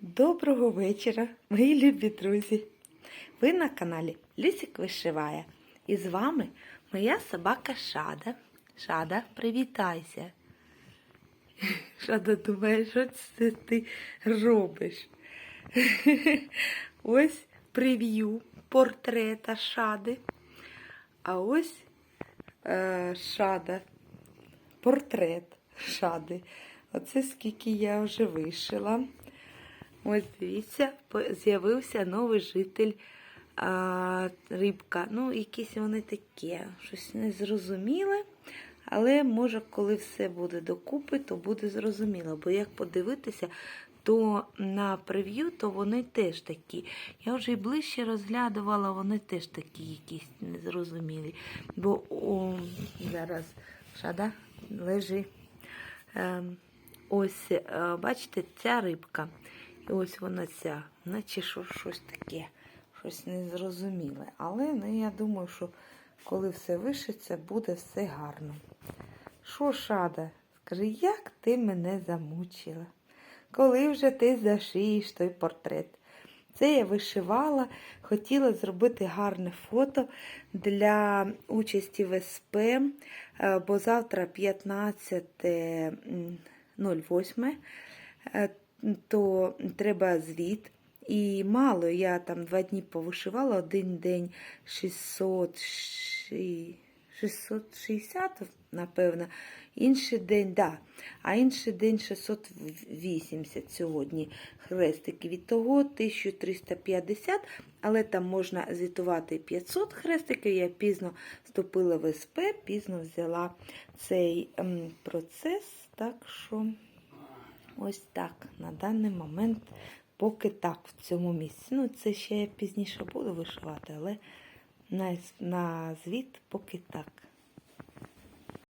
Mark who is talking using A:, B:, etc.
A: Доброго вечора, мої любі друзі! Ви на каналі Люсік Вишиває. І з вами моя собака Шада. Шада, привітайся. Шада думає, що це ти робиш? Ось прев'ю портрета Шади. А ось е, Шада, портрет Шади. Оце скільки я вже вишила. Ось дивіться, з'явився новий житель рибка. Ну, якісь вони такі, щось незрозуміле. Але може, коли все буде докупи, то буде зрозуміло. Бо як подивитися, то на прев'ю, то вони теж такі. Я вже і ближче розглядувала, вони теж такі якісь незрозумілі. Бо о, зараз шада лежи. Ем, ось, е, бачите, ця рибка. І ось вона ця, наче що, щось таке, щось незрозуміле. Але ну, я думаю, що коли все вишиться, буде все гарно. Що, Шада, скажи, як ти мене замучила? Коли вже ти зашиєш той портрет? Це я вишивала, хотіла зробити гарне фото для участі в СП, е, бо завтра 15.08 е, то треба звіт. І мало, я там два дні повишивала, один день 600, 660, напевно, інший день, да, а інший день 680 сьогодні хрестики. Від того 1350, але там можна звітувати 500 хрестиків. Я пізно вступила в СП, пізно взяла цей ем, процес, так що. Ось так, на даний момент, поки так в цьому місці. Ну, це ще я пізніше буду вишивати, але на, на звіт поки так.